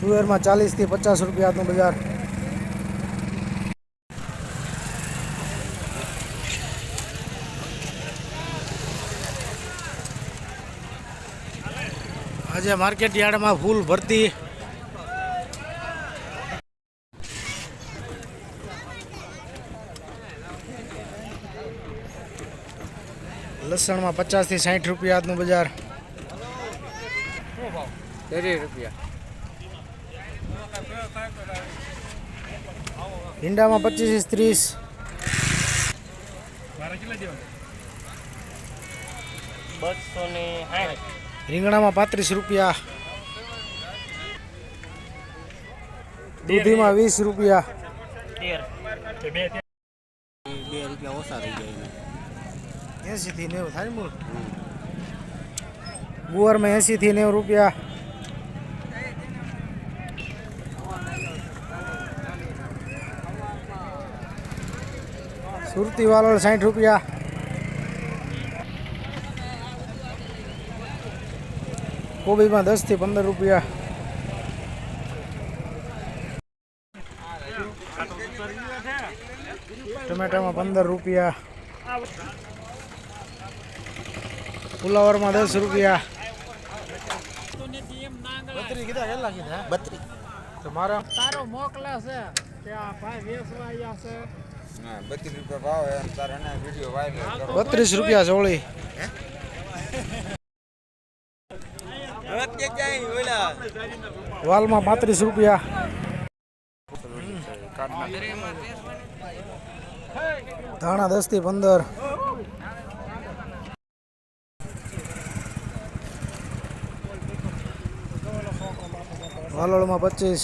તુવેરમાં ચાલીસથી પચાસ રૂપિયાનું બજાર. આજે માર્કેટ યાર્ડમાં ફૂલ ભરતી. લસણમાં પચાસથી સાઠ રૂપિયા આજનું બજાર. રૂપિયા. ભીંડામાં પચીસ ત્રીસ. બસો ને રીંગણામાં પાંત્રીસ રૂપિયા. દૂધીમાં વીસ રૂપિયા. બે રૂપિયા ઓછા થઈ જાય એસી થી નેવું થાય મૂળ? ગુવારમાં એસી થી નેવું રૂપિયા. સુરતી વાલોળ સાઠ રૂપિયા. કોબીમાં દસથી પંદર રૂપિયા. ટમેટામાં પંદર રૂપિયા. ફુલાવરમાં દસ રૂપિયા. બત્રી કીધા કેટલા કીધા? બત્રી. તો મારા તારો મોકલે છે. કે આ ભાઈ વેચવા આવ્યા છે. બત્રીસ રૂપિયા ભાવ એમ તારે એના વીડિયો વાયરલ કરો બત્રીસ રૂપિયા સોળી વાલમાં પાંત્રીસ રૂપિયા. ધાણા દસથી પંદર. વાલોળમાં પચીસ.